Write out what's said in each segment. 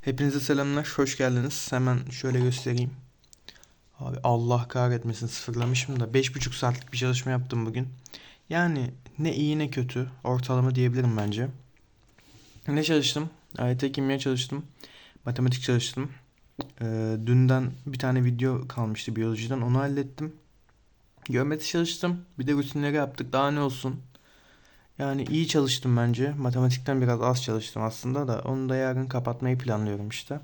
Hepinize selamlar, hoş geldiniz. Hemen şöyle göstereyim. Abi Allah kahretmesin sıfırlamışım da 5,5 saatlik bir çalışma yaptım bugün. Yani ne iyi ne kötü, ortalama diyebilirim bence. Ne çalıştım? AYT kimya çalıştım. Matematik çalıştım. Ee, dünden bir tane video kalmıştı biyolojiden, onu hallettim. Geometri çalıştım. Bir de rutinleri yaptık. Daha ne olsun? Yani iyi çalıştım bence. Matematikten biraz az çalıştım aslında da onu da yarın kapatmayı planlıyorum işte.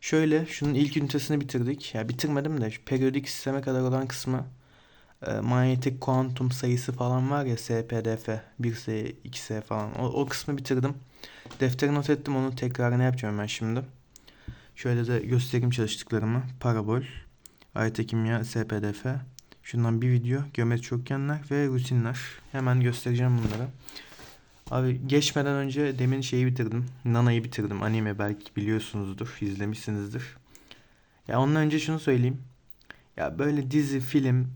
Şöyle şunun ilk ünitesini bitirdik. Ya bitirmedim de periyodik sisteme kadar olan kısmı e, manyetik kuantum sayısı falan var ya SPDF 1S 2S falan o, o kısmı bitirdim. Deftere not ettim onun tekrarını yapacağım ben şimdi. Şöyle de göstereyim çalıştıklarımı. Parabol, AYT kimya, SPDF. Şundan bir video, geometri çokgenler ve rutinler. Hemen göstereceğim bunları. Abi geçmeden önce demin şeyi bitirdim. Nana'yı bitirdim. Anime belki biliyorsunuzdur, izlemişsinizdir. Ya ondan önce şunu söyleyeyim. Ya böyle dizi, film,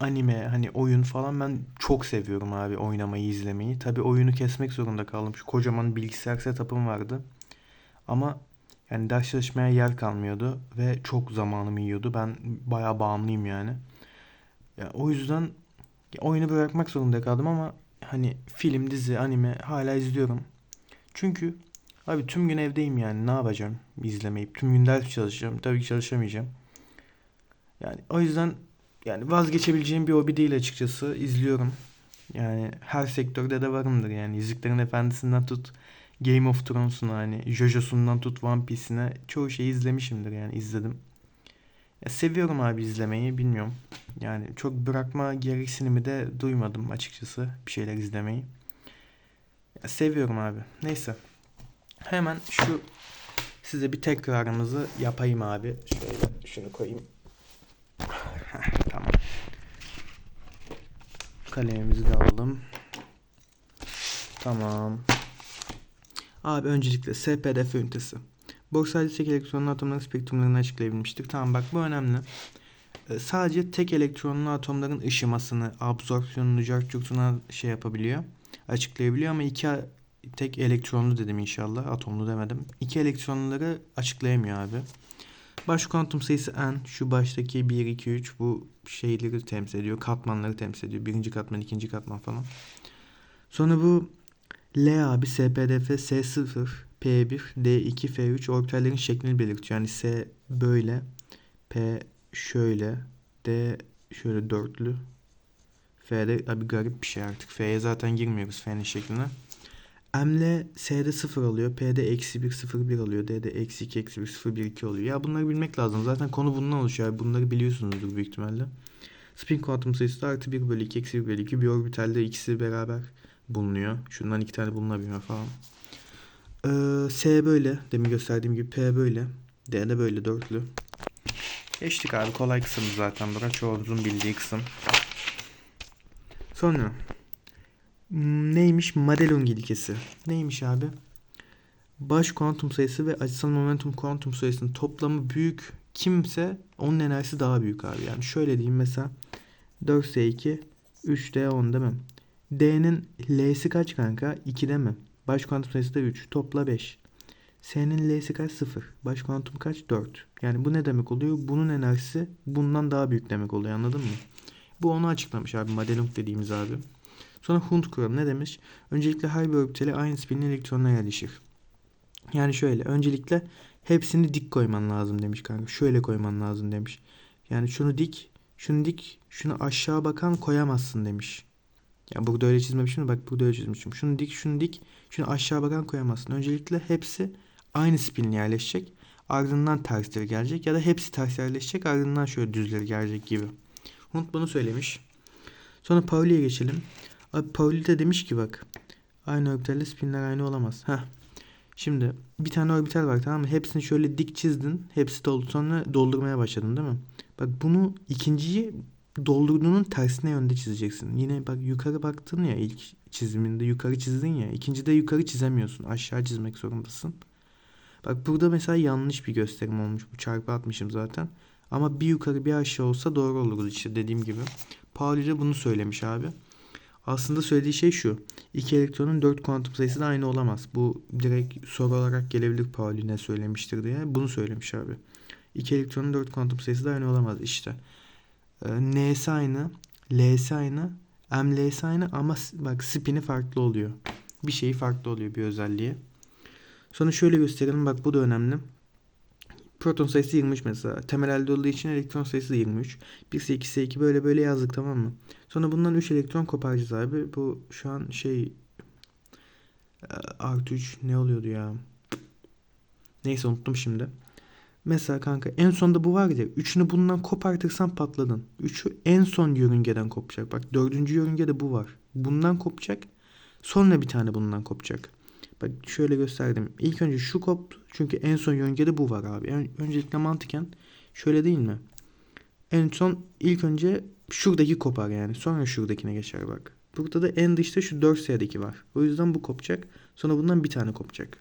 anime, hani oyun falan ben çok seviyorum abi oynamayı, izlemeyi. Tabii oyunu kesmek zorunda kaldım. Şu kocaman bilgisayar setup'ım vardı. Ama yani ders çalışmaya yer kalmıyordu ve çok zamanımı yiyordu. Ben bayağı bağımlıyım yani. Ya o yüzden oyunu bırakmak zorunda kaldım ama hani film, dizi, anime hala izliyorum. Çünkü abi tüm gün evdeyim yani ne yapacağım izlemeyip tüm gün ders çalışacağım. Tabii ki çalışamayacağım. Yani o yüzden yani vazgeçebileceğim bir hobi değil açıkçası. İzliyorum. Yani her sektörde de varımdır yani. Yüzüklerin Efendisi'nden tut Game of Thrones'una hani JoJo'sundan tut One Piece'ine çoğu şeyi izlemişimdir yani izledim. Ya seviyorum abi izlemeyi bilmiyorum. Yani çok bırakma gereksinimi de duymadım açıkçası bir şeyler izlemeyi. Ya seviyorum abi. Neyse. Hemen şu size bir tekrarımızı yapayım abi. Şöyle şunu koyayım. Tamam. Kalemimizi de alalım. Tamam. Abi öncelikle SPDF ünitesi. Boksal tek elektronlu atomların spektrumlarını açıklayabilmiştik. Tamam bak bu önemli. Ee, sadece tek elektronlu atomların ışımasını, absorpsiyonunu, cartçuktuna şey yapabiliyor. Açıklayabiliyor ama iki tek elektronlu dedim inşallah. Atomlu demedim. İki elektronları açıklayamıyor abi. Baş kuantum sayısı n. Şu baştaki 1, 2, 3 bu şeyleri temsil ediyor. Katmanları temsil ediyor. Birinci katman, ikinci katman falan. Sonra bu L abi SPDF S0 P1 D2 F3 orbitallerin şeklini belirtiyor. Yani S böyle P şöyle D şöyle dörtlü F'de abi garip bir şey artık. F'ye zaten girmiyoruz F'nin şekline. M'le S'de 0 alıyor. P'de eksi 1 0 1 alıyor. D'de eksi 2 eksi 1 0 1 2 oluyor. Ya bunları bilmek lazım. Zaten konu bundan oluşuyor. Bunları biliyorsunuzdur büyük ihtimalle. Spin kuantum sayısı da artı 1 bölü 2 eksi 1 bölü 2. Bir orbitalde ikisi beraber bulunuyor. Şundan iki tane bulunabiliyor falan. Ee, S böyle. Demin gösterdiğim gibi P böyle. D de böyle dörtlü. Geçtik abi. Kolay kısım zaten. Bura çoğumuzun bildiği kısım. Sonra hmm, neymiş? Madelung ilkesi. Neymiş abi? Baş kuantum sayısı ve açısal momentum kuantum sayısının toplamı büyük kimse onun enerjisi daha büyük abi. Yani şöyle diyeyim mesela 4S2 3D10 değil mi? D'nin L'si kaç kanka? 2 değil mi? Baş kuantum sayısı da 3. Topla 5. S'nin L'si kaç? 0. Baş kuantum kaç? 4. Yani bu ne demek oluyor? Bunun enerjisi bundan daha büyük demek oluyor anladın mı? Bu onu açıklamış abi Madelung dediğimiz abi. Sonra Hund kuralı ne demiş? Öncelikle her bir orbitale aynı spinli elektronlar yerleşir. Yani şöyle öncelikle hepsini dik koyman lazım demiş kanka. Şöyle koyman lazım demiş. Yani şunu dik, şunu dik, şunu aşağı bakan koyamazsın demiş. Ya burada öyle çizmemişim bak burada öyle çizmişim. Şunu dik, şunu dik, şunu aşağı bakan koyamazsın. Öncelikle hepsi aynı spinle yerleşecek. Ardından tersleri gelecek ya da hepsi ters yerleşecek ardından şöyle düzleri gelecek gibi. Hunt bunu söylemiş. Sonra Pauli'ye geçelim. Abi Pauli de demiş ki bak. Aynı orbitalle spinler aynı olamaz. Heh. Şimdi bir tane orbital var tamam mı? Hepsini şöyle dik çizdin. Hepsi doldu. Sonra doldurmaya başladın değil mi? Bak bunu ikinciyi doldurduğunun tersine yönde çizeceksin. Yine bak yukarı baktın ya ilk çiziminde yukarı çizdin ya. ikincide yukarı çizemiyorsun. Aşağı çizmek zorundasın. Bak burada mesela yanlış bir gösterim olmuş. Bu çarpı atmışım zaten. Ama bir yukarı bir aşağı olsa doğru olur işte dediğim gibi. Pauli de bunu söylemiş abi. Aslında söylediği şey şu. İki elektronun dört kuantum sayısı da aynı olamaz. Bu direkt soru olarak gelebilir Pauline söylemiştir diye. Bunu söylemiş abi. İki elektronun dört kuantum sayısı da aynı olamaz işte. Ee, N'si aynı, L'si aynı, ML'si aynı ama bak spin'i farklı oluyor. Bir şeyi farklı oluyor bir özelliği. Sonra şöyle gösterelim bak bu da önemli. Proton sayısı 23 mesela. Temel elde olduğu için elektron sayısı 23. 1'se 2'se 2 böyle böyle yazdık tamam mı? Sonra bundan 3 elektron koparacağız abi. Bu şu an şey e, artı 3 ne oluyordu ya? Neyse unuttum şimdi. Mesela kanka en sonda bu var ya. Üçünü bundan kopartırsan patladın. Üçü en son yörüngeden kopacak. Bak dördüncü yörüngede bu var. Bundan kopacak. Sonra bir tane bundan kopacak. Bak şöyle gösterdim. İlk önce şu koptu. Çünkü en son yörüngede bu var abi. Ön- öncelikle mantıken şöyle değil mi? En son ilk önce şuradaki kopar yani. Sonra şuradakine geçer bak. Burada da en dışta şu 4 sıradaki var. O yüzden bu kopacak. Sonra bundan bir tane kopacak.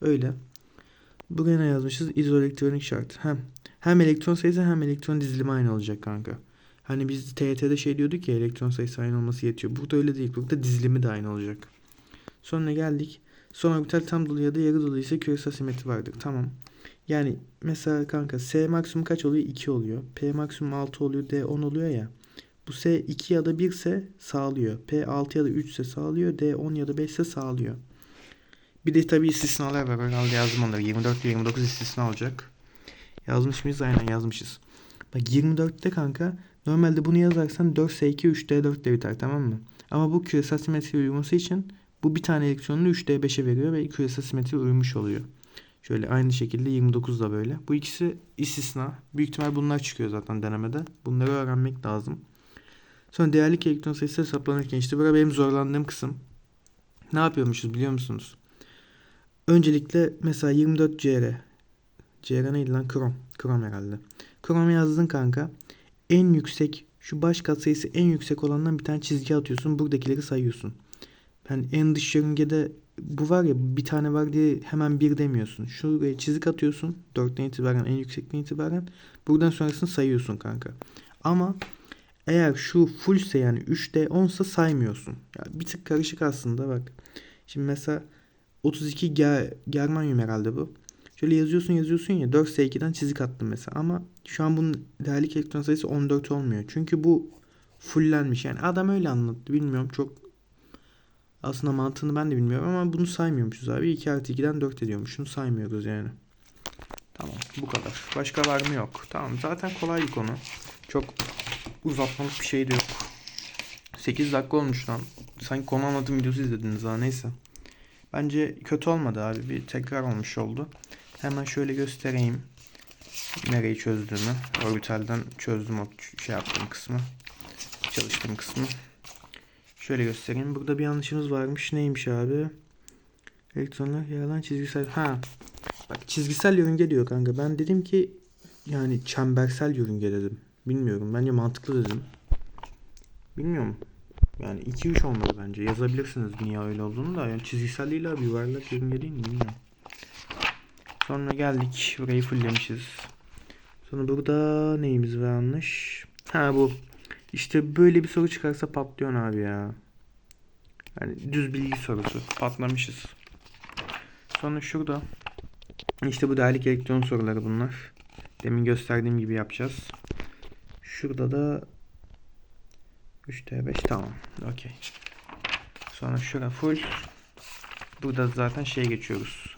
Öyle. Buraya ne yazmışız? İzoelektronik şart. Hem hem elektron sayısı hem elektron dizilimi aynı olacak kanka. Hani biz TYT'de şey diyorduk ya elektron sayısı aynı olması yetiyor. Burada öyle değil. Burada dizilimi de aynı olacak. Sonra geldik. Son orbital tam dolu ya da yarı dolu ise küresel simetri vardır. Tamam. Yani mesela kanka S maksimum kaç oluyor? 2 oluyor. P maksimum 6 oluyor. D 10 oluyor ya. Bu S 2 ya da 1 ise sağlıyor. P 6 ya da 3 ise sağlıyor. D 10 ya da 5 ise sağlıyor. Bir de tabii istisnalar var. Herhalde yazdım onları. 24 ve 29 istisna olacak. Yazmış mıyız? Aynen yazmışız. Bak 24'te kanka normalde bunu yazarsan 4S2 3D4 de biter tamam mı? Ama bu küresel simetri uyuması için bu bir tane elektronunu 3D5'e veriyor ve küresel simetri uymuş oluyor. Şöyle aynı şekilde 29 da böyle. Bu ikisi istisna. Büyük ihtimal bunlar çıkıyor zaten denemede. Bunları öğrenmek lazım. Sonra değerlik elektron sayısı hesaplanırken işte burada benim zorlandığım kısım. Ne yapıyormuşuz biliyor musunuz? Öncelikle mesela 24 CR. CR neydi lan? Krom. Krom herhalde. Krom yazdın kanka. En yüksek şu baş katsayısı en yüksek olandan bir tane çizgi atıyorsun. Buradakileri sayıyorsun. Yani en dış yörüngede bu var ya bir tane var diye hemen bir demiyorsun. Şuraya çizik atıyorsun. 4'ten itibaren en yüksekten itibaren. Buradan sonrasını sayıyorsun kanka. Ama eğer şu fullse yani 3D 10'sa saymıyorsun. Ya bir tık karışık aslında bak. Şimdi mesela 32 ger germanyum herhalde bu. Şöyle yazıyorsun yazıyorsun ya 4S2'den çizik attım mesela ama şu an bunun değerlik elektron sayısı 14 olmuyor. Çünkü bu fullenmiş. Yani adam öyle anlattı bilmiyorum çok aslında mantığını ben de bilmiyorum ama bunu saymıyormuşuz abi. 2 artı 2'den 4 ediyormuş. Şunu saymıyoruz yani. Tamam bu kadar. Başka var mı yok. Tamam zaten kolay bir konu. Çok uzatmalık bir şey de yok. 8 dakika olmuş lan. Sanki konu anlatım videosu izlediniz ha neyse. Bence kötü olmadı abi. Bir tekrar olmuş oldu. Hemen şöyle göstereyim. Nereyi çözdüğümü. Orbitalden çözdüm o şey yaptığım kısmı. Çalıştığım kısmı. Şöyle göstereyim. Burada bir yanlışımız varmış. Neymiş abi? Elektronlar yaralan çizgisel. Ha. Bak çizgisel yörünge diyor kanka. Ben dedim ki yani çembersel yörünge dedim. Bilmiyorum. Bence mantıklı dedim. Bilmiyorum. Yani 2-3 olmalı bence. Yazabilirsiniz dünya öyle olduğunu da. Yani çizgisel değil abi. Yuvarlak yörünge değil mi? Bilmiyorum. Sonra geldik. Burayı fulllemişiz. Sonra burada neyimiz varmış? Ha bu. İşte böyle bir soru çıkarsa patlıyorsun abi ya. Yani düz bilgi sorusu. Patlamışız. Sonra şurada. İşte bu değerlik elektron soruları bunlar. Demin gösterdiğim gibi yapacağız. Şurada da 3T5 tamam. Okey. Sonra şura full. Burada zaten şey geçiyoruz.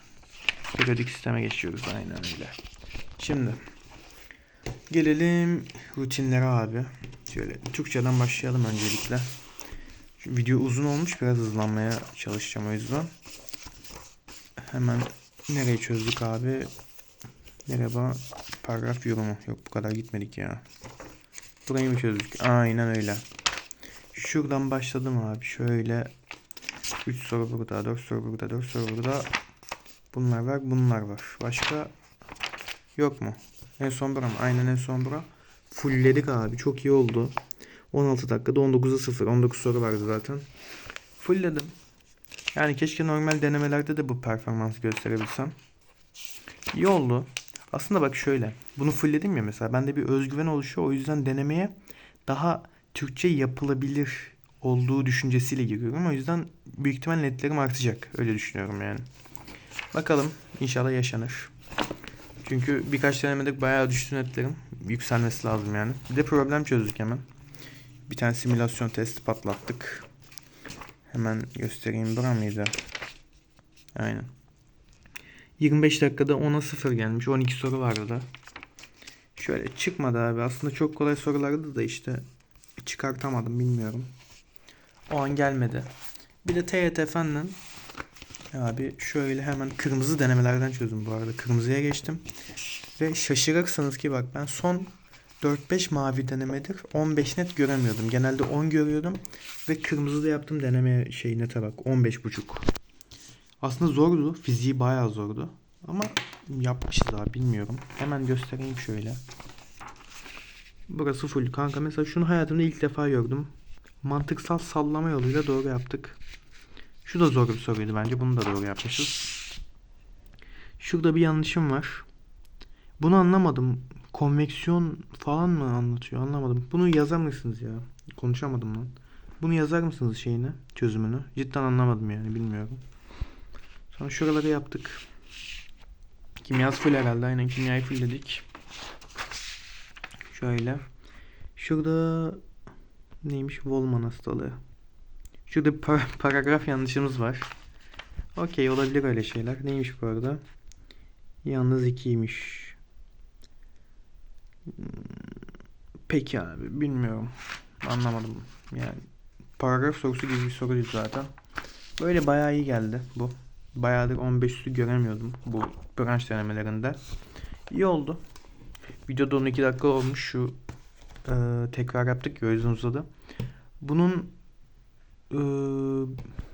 Periyodik sisteme geçiyoruz. Aynen öyle. Şimdi gelelim rutinlere abi. Şöyle Türkçeden başlayalım öncelikle. Şu video uzun olmuş. Biraz hızlanmaya çalışacağım o yüzden. Hemen nereyi çözdük abi? Merhaba. Paragraf yorumu. Yok bu kadar gitmedik ya. Burayı mı çözdük? Aynen öyle. Şuradan başladım abi. Şöyle 3 soru burada, 4 soru burada, 4 soru burada. Bunlar var, bunlar var. Başka yok mu? En son bura mı? Aynen en son bura. Fullledik abi. Çok iyi oldu. 16 dakikada 19'a 0. 19 soru vardı zaten. Fullledim. Yani keşke normal denemelerde de bu performansı gösterebilsem. İyi oldu. Aslında bak şöyle. Bunu fullledim ya mesela. Bende bir özgüven oluşuyor. O yüzden denemeye daha Türkçe yapılabilir olduğu düşüncesiyle giriyorum. O yüzden büyük ihtimal netlerim artacak. Öyle düşünüyorum yani. Bakalım inşallah yaşanır. Çünkü birkaç denemede bayağı düştü netlerim. Yükselmesi lazım yani. Bir de problem çözdük hemen. Bir tane simülasyon testi patlattık. Hemen göstereyim. Bura mıydı? Aynen. 25 dakikada 10'a 0 gelmiş. 12 soru vardı da. Şöyle çıkmadı abi. Aslında çok kolay sorulardı da işte çıkartamadım bilmiyorum. O an gelmedi. Bir de TYT fenden abi şöyle hemen kırmızı denemelerden çözdüm bu arada. Kırmızıya geçtim. Ve şaşırırsanız ki bak ben son 4-5 mavi denemedir 15 net göremiyordum. Genelde 10 görüyordum. Ve kırmızıda yaptığım deneme şey nete bak 15.5. Aslında zordu. Fiziği bayağı zordu. Ama yapmışız abi bilmiyorum. Hemen göstereyim şöyle. Burası full kanka. Mesela şunu hayatımda ilk defa gördüm. Mantıksal sallama yoluyla doğru yaptık. Şu da zor bir soruydu bence. Bunu da doğru yapmışız. Şurada bir yanlışım var. Bunu anlamadım. Konveksiyon falan mı anlatıyor? Anlamadım. Bunu yazar mısınız ya? Konuşamadım lan. Bunu yazar mısınız şeyini? Çözümünü? Cidden anlamadım yani. Bilmiyorum. Sonra şuraları yaptık. Kimyası full herhalde. Aynen kimyayı fullledik. Şöyle. Şurada neymiş? Wolman hastalığı. Şurada bir par- paragraf yanlışımız var. Okey olabilir öyle şeyler. Neymiş bu arada? Yalnız ikiymiş. Hmm, Peki abi bilmiyorum. Anlamadım. Yani paragraf sorusu gibi bir soruydu zaten. Böyle bayağı iyi geldi bu. Bayağıdır 15 üstü göremiyordum bu branş denemelerinde. İyi oldu. Videoda 12 dakika olmuş şu e, tekrar yaptık ya o yüzden uzadı. Bunun e,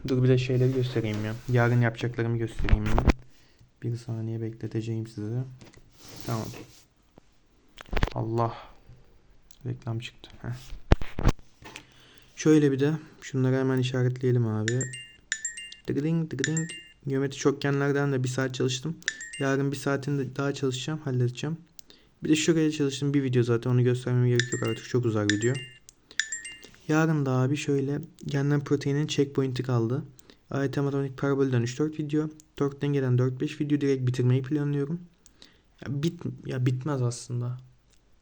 dur bir de şeyleri göstereyim ya. Yarın yapacaklarımı göstereyim ya. Bir saniye bekleteceğim size. Tamam. Allah. Reklam çıktı. Heh. Şöyle bir de şunları hemen işaretleyelim abi. Dıgıding dıgıding. Geometri çokgenlerden de bir saat çalıştım. Yarın bir saatinde daha çalışacağım, halledeceğim. Bir de şuraya çalıştım bir video zaten onu göstermeme gerek yok artık çok uzak video. Yarın da abi şöyle genler proteinin checkpoint'i kaldı. AYT matematik parabolden 3-4 video. Tork'tan gelen 4-5 video direkt bitirmeyi planlıyorum. Ya, bit ya bitmez aslında.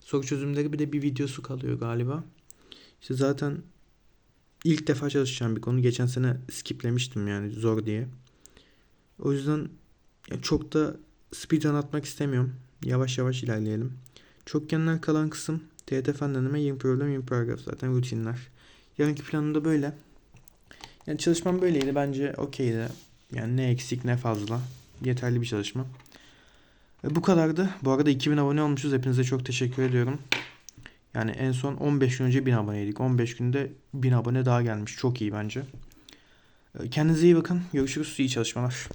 Soru çözümleri bir de bir videosu kalıyor galiba. İşte zaten ilk defa çalışacağım bir konu. Geçen sene skiplemiştim yani zor diye. O yüzden ya çok da speed anlatmak istemiyorum. Yavaş yavaş ilerleyelim. Çokgenler kalan kısım TET fen deneme 20 problem 20 paragraf zaten rutinler. Yarınki planım da böyle. Yani çalışmam böyleydi. Bence okeydi. Yani ne eksik ne fazla. Yeterli bir çalışma. E, bu kadardı. Bu arada 2000 abone olmuşuz. Hepinize çok teşekkür ediyorum. Yani en son 15 gün önce 1000 aboneydik. 15 günde 1000 abone daha gelmiş. Çok iyi bence. E, Kendinize iyi bakın. Görüşürüz. İyi çalışmalar.